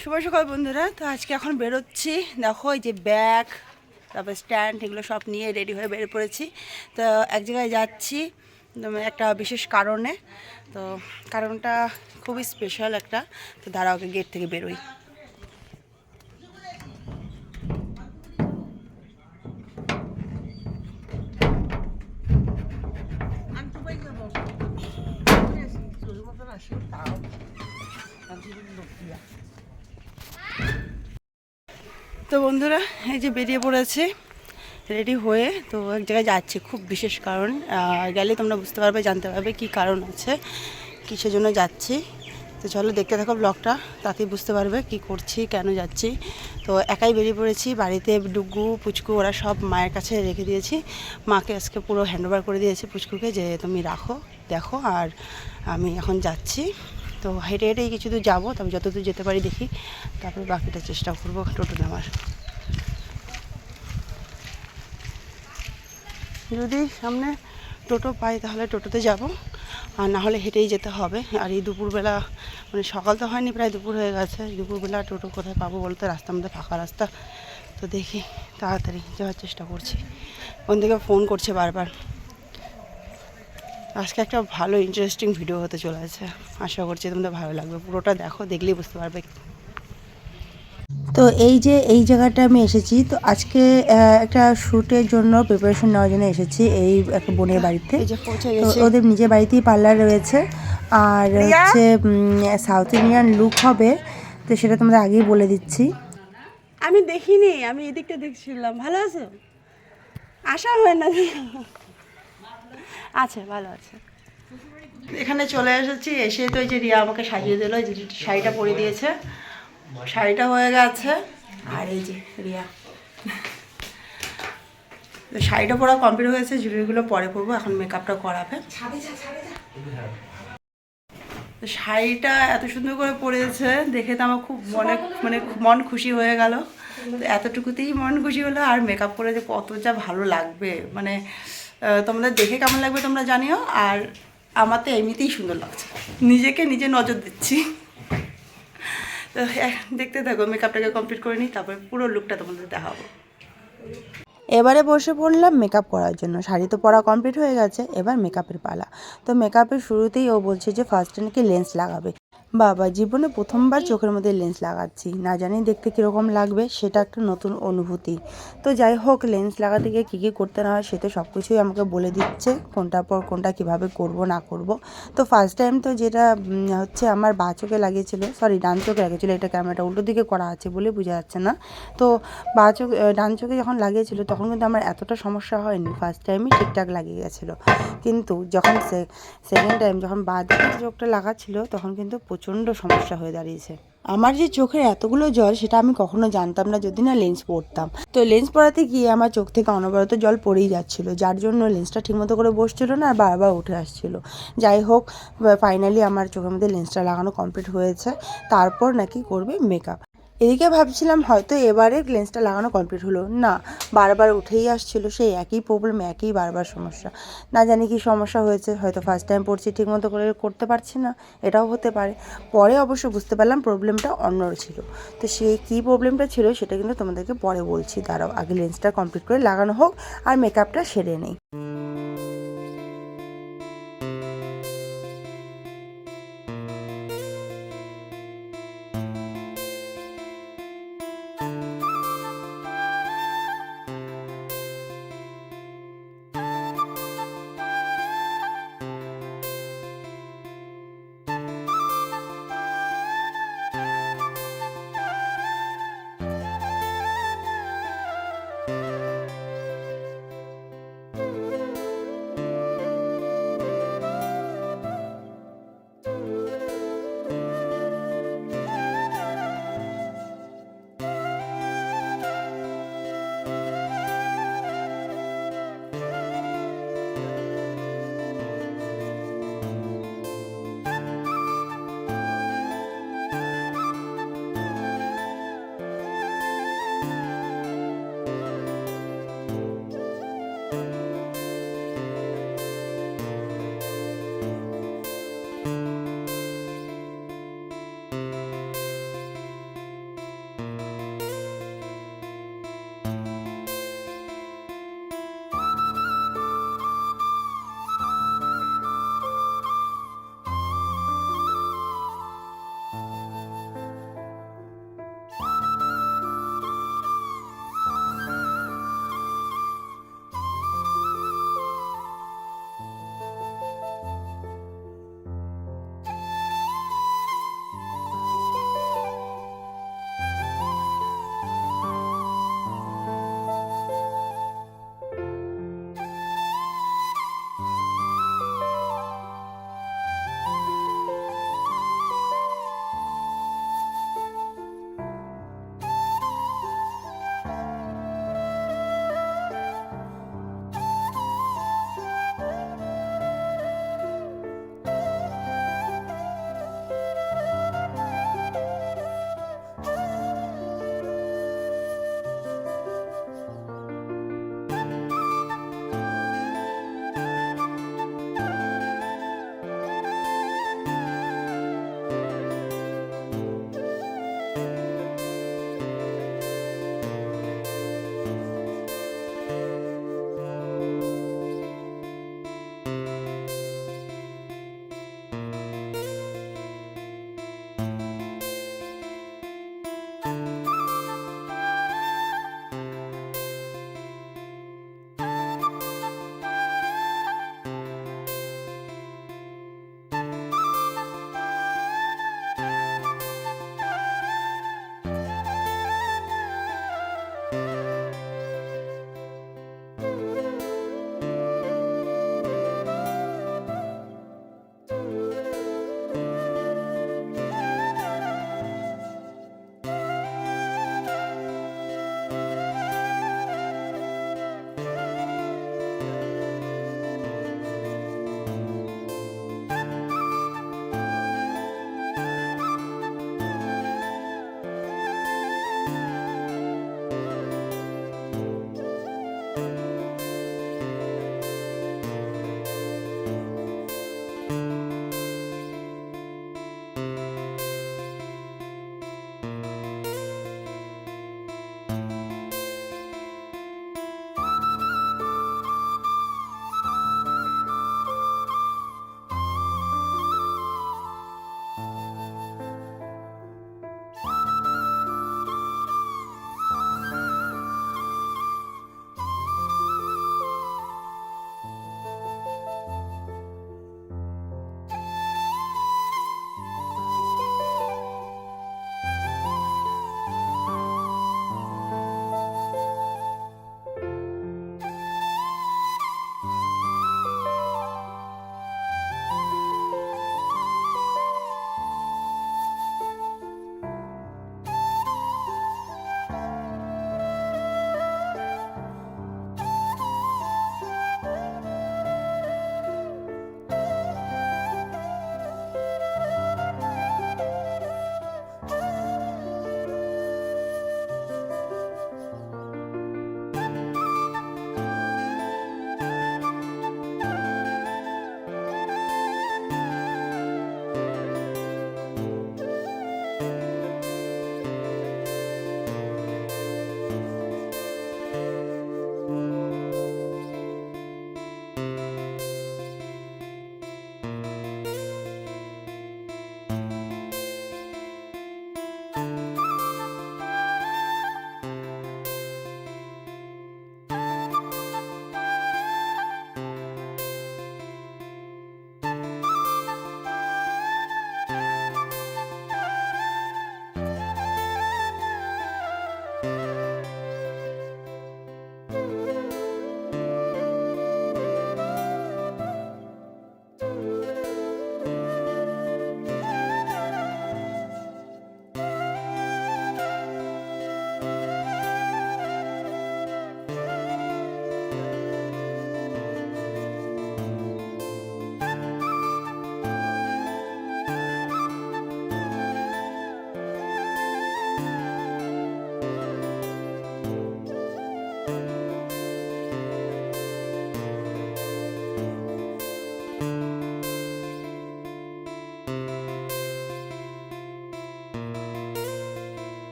শুভ সকাল বন্ধুরা। তো আজকে এখন বেরোচ্ছি। দেখো, এই যে ব্যাগ, তারপর স্ট্যান্ড, এগুলো সব নিয়ে রেডি হয়ে বেরিয়ে পড়েছি। তো এক জায়গায় যাচ্ছি একটা বিশেষ কারণে। তো কারণটা খুবই স্পেশাল একটা। তো দাঁড়াও, ওকে গেট থেকে বেরোই। তো বন্ধুরা, এই যে বেরিয়ে পড়েছে রেডি হয়ে তো এক জায়গায় যাচ্ছি, খুব বিশেষ কারণ গেলে তোমরা বুঝতে পারবে, জানতে পারবে কি কারণ আছে কিসের জন্য যাচ্ছি। তো চলো দেখতে থাকো ব্লগটা তাতেই বুঝতে পারবে কি করছি, কেন যাচ্ছি। তো একাই বেরিয়ে পড়েছি, বাড়িতে ডুগু, পুচকু, ওরা সব মায়ের কাছে রেখে দিয়েছি। মাকে আজকে পুরো হ্যান্ডওভার করে দিয়েছি পুচকুকে যে তুমি রাখো, দেখো, আর আমি এখন যাচ্ছি। তো হেঁটে হেঁটেই কিছু দূর যাব, তবে যতদূর যেতে পারি দেখি। তারপরে বাকিটা চেষ্টা করব টোটো নেওয়ার যদি সামনে টোটো পাই তাহলে টোটোতে যাব, আর না হলে হেঁটেই যেতে হবে। আর এই দুপুরবেলা মানে সকাল তো হয়নি, প্রায় দুপুর হয়ে গেছে। দুপুরবেলা টোটো কোথায় পাবো বলতে রাস্তার মধ্যে ফাঁকা রাস্তা। তো দেখি, তাড়াতাড়ি যাওয়ার চেষ্টা করছি। ওখান থেকে ফোন করছে বারবার। আজকে একটা ভালো ইন্টারেস্টিং ভিডিও হতে চলেছে। আশা করছি তোমাদের ভালো লাগবে। পুরোটা দেখো দেখলেই বুঝতে পারবে। তো এই যে এই জায়গাটা আমি এসেছি তো আজকে একটা শ্যুটের জন্য প্রিপারেশন নেওয়ার জন্য এসেছি এই একটা বোনের বাড়িতে। যে তো ওদের নিজের বাড়িতেই পার্লার রয়েছে। আর হচ্ছে সাউথ ইন্ডিয়ান লুক হবে তো সেটা তোমরা আগেই বলে দিচ্ছি। আমি দেখিনি আমি এদিকটা দেখছিলাম। ভালো আছো? আসা হয় না। আছে ভালো আছে। এখানে চলে এসেছি এসে তো এই যে রিয়া আমাকে সাজিয়ে দিল যে শাড়িটা পরে দিয়েছে। শাড়িটা হয়ে গেছে আর এই যে রিয়া। তো শাড়িটা পরা কমপ্লিট হয়েছে জুয়েলারিগুলো পরে পরবো এখন মেকআপটা করাবে। তো শাড়িটা এত সুন্দর করে পরেছে দেখে তো আমার খুব মনে মানে মন খুশি হয়ে গেল। তো এতটুকুতেই মন খুশি হলো আর মেকআপ করে যে কত যা ভালো লাগবে মানে তোমাদের দেখে কেমন লাগবে তোমরা জানিও, আর আমার তো এমনিতেই সুন্দর লাগছে। নিজেকে নিজে নজর দিচ্ছি। তো দেখতে থাকো মেকআপটাকে কমপ্লিট করে নিই, তারপরে পুরো লুকটা তোমাদের দেখাবো। এবারে বসে পড়লাম মেকআপ করার জন্য। শাড়ি তো পরা কমপ্লিট হয়ে গেছে, এবার মেকআপের পালা। তো মেকআপের শুরুতেই ও বলছে যে ফার্স্টে নাকি লেন্স লাগাবে। বাবা জীবনে প্রথমবার চোখের মধ্যে লেন্স লাগাচ্ছি। না জানি দেখতে কীরকম লাগবে সেটা একটা নতুন অনুভূতি। তো যাই হোক লেন্স লাগাতে গিয়ে কী কী করতে না হয় সে তো সব কিছুই আমাকে বলে দিচ্ছে কোনটার পর কোনটা কীভাবে করব না করব। তো ফার্স্ট টাইম তো যেটা হচ্ছে আমার বা চোখে লাগিয়েছিল সরি ডান চোখে লাগিয়েছিল এটা ক্যামেরাটা উল্টো দিকে করা আছে বলে বোঝা যাচ্ছে না। তো বা চোখ ডান চোখে যখন লাগিয়েছিল তখন কিন্তু আমার এতটা সমস্যা হয়নি ফার্স্ট টাইমই ঠিকঠাক লাগিয়ে গেছিল। কিন্তু যখন সেকেন্ড টাইম যখন বা চোখটা লাগাচ্ছিল তখন কিন্তু প্রচণ্ড সমস্যা হয়ে দাঁড়িয়েছে। আমার যে চোখের এতগুলো জল, সেটা আমি কখনো জানতাম না যদি না লেন্স পরতাম তো লেন্স পরাতে গিয়ে আমার চোখ থেকে অনবরত জল পড়েই যাচ্ছিল, যার জন্য লেন্সটা ঠিকমতো করে বসছিল না, আর বারবার উঠে আসছিল। যাই হোক ফাইনালি আমার চোখের মধ্যে লেন্সটা লাগানো কমপ্লিট হয়েছে। তারপর নাকি করবে মেকআপ এদিকে ভাবছিলাম হয়তো এবারে লেন্সটা লাগানো কমপ্লিট হলো। না, বারবার উঠেই আসছিল সেই একই প্রবলেম একই বারবার সমস্যা। না জানি কি সমস্যা হয়েছে, হয়তো ফার্স্ট টাইম পড়ছি, ঠিকমতো করে করতে পারছি না, এটাও হতে পারে। পরে অবশ্য বুঝতে পারলাম প্রবলেমটা অন্য ছিল। তো সেই কী প্রবলেমটা ছিল সেটা কিন্তু তোমাদেরকে পরে বলছি। দাঁড়াও, আগে লেন্সটা কমপ্লিট করে লাগানো হোক আর মেকআপটা সেরে নেই।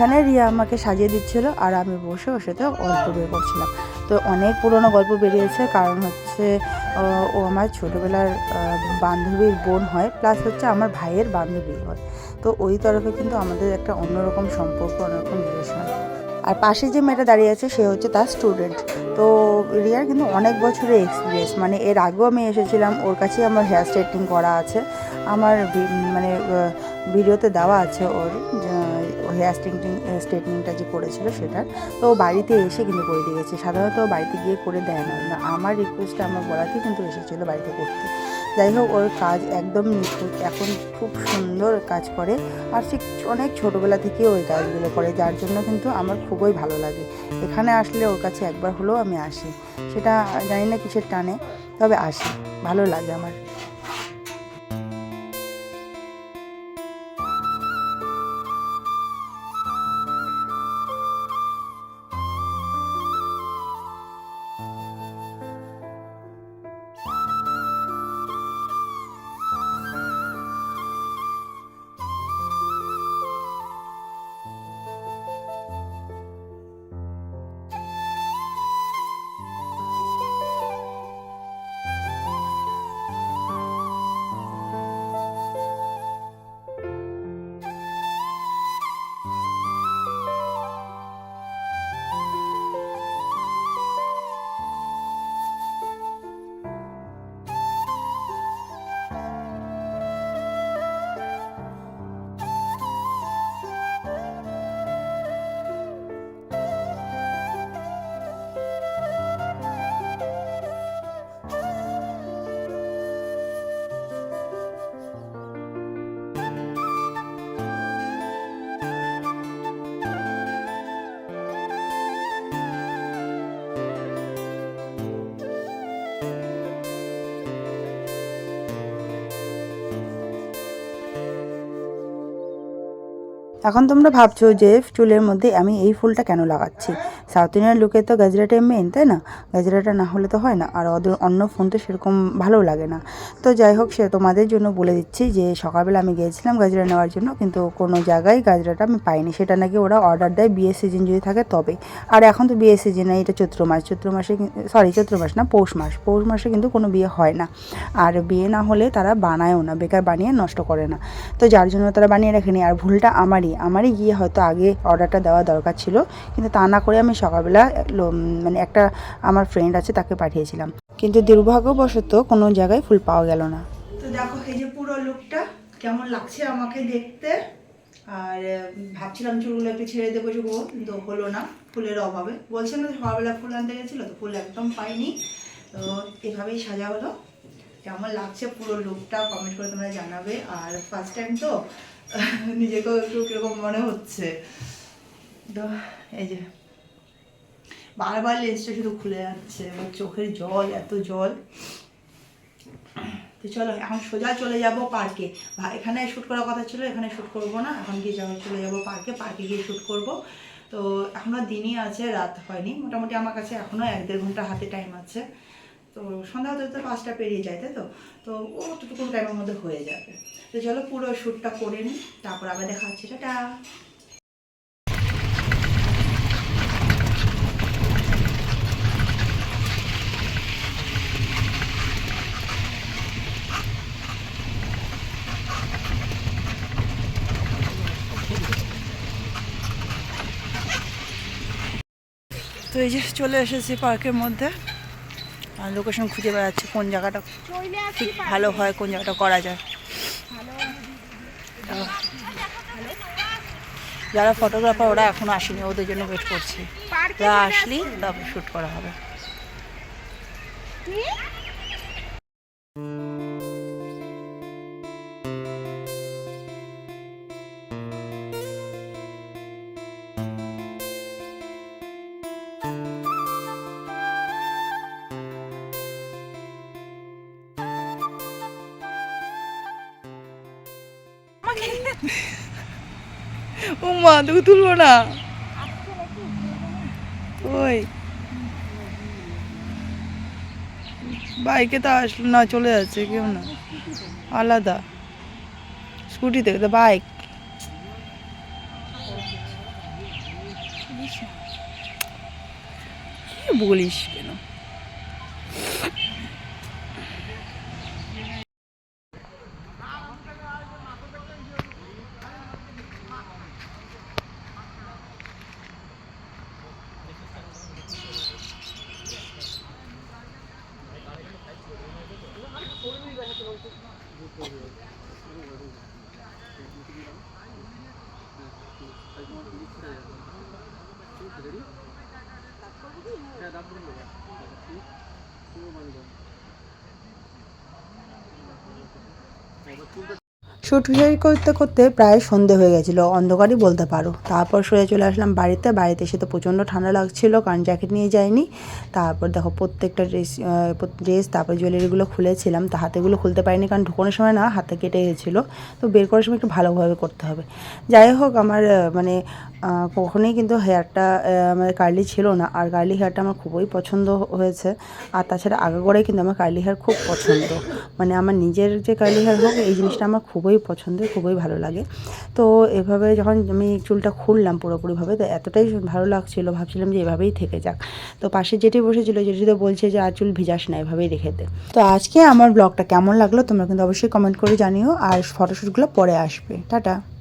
এখানে রিয়া আমাকে সাজিয়ে দিচ্ছিল আর আমি বসে ওর সাথে গল্প বের করছিলাম। তো অনেক পুরনো গল্প বেরিয়েছে, কারণ হচ্ছে, ও আমার ছোটোবেলার বান্ধবীর বোন হয় প্লাস হচ্ছে আমার ভাইয়ের বান্ধবী হয়। তো ওই তরফে কিন্তু আমাদের একটা অন্যরকম সম্পর্ক, অন্যরকম রিলেশন আর পাশে যে মেয়েটা দাঁড়িয়ে আছে, সে হচ্ছে তার স্টুডেন্ট তো রিয়ার কিন্তু অনেক বছরের এক্সপিরিয়েন্স মানে এর আগেও আমি এসেছিলাম, ওর কাছেই আমার হেয়ার স্ট্রেটনিং করা আছে। আমার মানে ভিডিওতে দেওয়া আছে ওর হেয়ার স্ট্রেটনিং স্ট্রেটনিংটা যে করেছিল সেটার তো বাড়িতে এসে কিন্তু করে দিয়ে গেছে। সাধারণত বাড়িতে গিয়ে করে দেয় না। আমার রিকোয়েস্টে আমার বলাতেই কিন্তু এসেছিল বাড়িতে করতে। যাই হোক, ওর কাজ একদম নিখুঁত, এখন খুব সুন্দর কাজ করে। আর সে অনেক ছোটোবেলা থেকে ওই কাজগুলো করে, যার জন্য কিন্তু আমার খুবই ভালো লাগে। এখানে আসলে ওর কাছে একবার হলেও আমি আসি। সেটা জানি না কিসের টানে, তবে আসি। ভালো লাগে আমার। এখন তোমরা ভাবছ যে চুলের মধ্যে আমি এই ফুলটা কেন লাগাচ্ছি? সাউথ ইন্ডিয়ান লুকে তো গাজরাটাই মেন তাই না? গাজরাটা না হলে তো হয় না। আর অন্য ফোন তো সেরকম ভালো লাগে না। তো যাই হোক, সে তোমাদের জন্য বলে দিচ্ছি যে সকালবেলা আমি গিয়েছিলাম গাজরা নেওয়ার জন্য, কিন্তু কোনো জায়গায় গাজরাটা আমি পাইনি। সেটা নাকি ওরা অর্ডার দেয় বিয়ের সিজন যদি থাকে তবে। আর এখন তো বিয়ের সিজনে এটা চৈত্র মাস। চৈত্র মাসে সরি চৈত্র মাস না, পৌষ মাস। পৌষ মাসে কিন্তু কোনো বিয়ে হয় না। আর বিয়ে না হলে তারা বানায়ও না, বেকার বানিয়ে নষ্ট করে না। তো যার জন্য তারা বানিয়ে রাখেনি। আর ভুলটা আমারই। আমারই গিয়ে হয়তো আগে অর্ডারটা দেওয়া দরকার ছিল, কিন্তু তা না করে আমি সকালবেলা মানে একটা আমার ফ্রেন্ড আছে, তাকে পাঠিয়েছিলাম। কিন্তু দুর্ভাগ্যবশত কোনো জায়গায় ফুল পাওয়া গেল না। তো দেখো, এই যে পুরো লুকটা কেমন লাগছে আমাকে দেখতে। আর ভাবছিলাম চুলগুলো একটু ছেড়ে দেবো চুবো কিন্তু হলো না, ফুলের অভাবে। বলছিলাম না সকালবেলা ফুল আনতে গেছিল, তো ফুল একদম পাইনি। তো এভাবেই সাজা হলো কেমন লাগছে পুরো লুকটা কমেন্ট করে তোমরা জানাবে। আর ফার্স্ট টাইম তো, নিজেকেও একটু কীরকম মনে হচ্ছে। তো, এই যে বারবার লেন্সটা শুধু খুলে যাচ্ছে আমার চোখের জল, এত জল। তো চলো, এখন সোজা চলে যাব পার্কে এখানে শ্যুট করার কথা ছিল, এখানে শ্যুট করব না। এখন গিয়ে চলে যাব পার্কে পার্কে গিয়ে শ্যুট করব। তো এখনও দিনই আছে, রাত হয়নি। মোটামুটি আমার কাছে এখনও এক দেড় ঘণ্টা হাতে টাইম আছে। তো সন্ধ্যা হতে হতে পাঁচটা পেরিয়ে যায়, তাই তো? তো অতটুকু টাইমের মধ্যে হয়ে যাবে। তো চলো পুরো শ্যুটটা করে নিই, তারপর আবার দেখা হচ্ছে, টাটা! এই যে চলে এসেছি পার্কের মধ্যে। আর লোকেশন খুঁজে বেড়াচ্ছি কোন জায়গাটা ঠিক ভালো হয় কোন জায়গাটা করা যায়। যারা ফটোগ্রাফার ওরা এখনও আসেনি ওদের জন্য ওয়েট করছি। ওরা আসলেই তারপর শ্যুট করা হবে। তোকে তুলবো না। ওই। বাইকে তো আসলো না, চলে যাচ্ছে, কেউ না। আলাদা। স্কুটিতে তো বাইক। বলিস? শুট করতে করতে প্রায় সন্ধে হয়ে গেছিল। অন্ধকারই বলতে পারো। তারপর সরে চলে আসলাম বাড়িতে। বাড়িতে এসে তো প্রচণ্ড ঠান্ডা লাগছিল, কারণ জ্যাকেট নিয়ে যাইনি। তারপর দেখো প্রত্যেকটা ড্রেস ড্রেস তারপর জুয়েলারিগুলো খুলেছিলাম। তা হাতেগুলো খুলতে পারিনি, কারণ ঢুকোনোর সময় না হাতে কেটে গেছিল। তো বের করার সময় একটু ভালোভাবে করতে হবে। যাই হোক, আমার মানে কখনোই কিন্তু হেয়ারটা আমার কার্লি ছিল না। আর কার্লি হেয়ারটা আমার খুবই পছন্দ হয়েছে। আর তাছাড়া আগাগোড়াই কিন্তু আমার কার্লি হেয়ার খুব পছন্দ। মানে আমার নিজের যে কার্লি হেয়ার হোক, এই জিনিসটা আমার খুবই পছন্দের, খুবই ভালো লাগে। তো এভাবে যখন আমি চুলটা খুললাম পুরোপুরিভাবে, তো এতটাই ভালো লাগছিল, ভাবছিলাম যে এভাবেই থেকে যাক। তো পাশে যেটি বসেছিল, যেটি তো বলছে যে, আর চুল ভিজাস না, এভাবেই রেখে দে। তো আজকে আমার ব্লগটা কেমন লাগল, তোমরা কিন্তু অবশ্যই কমেন্ট করে জানিও, আর ফটোশ্যুটগুলো পরে আসবে। টাটা!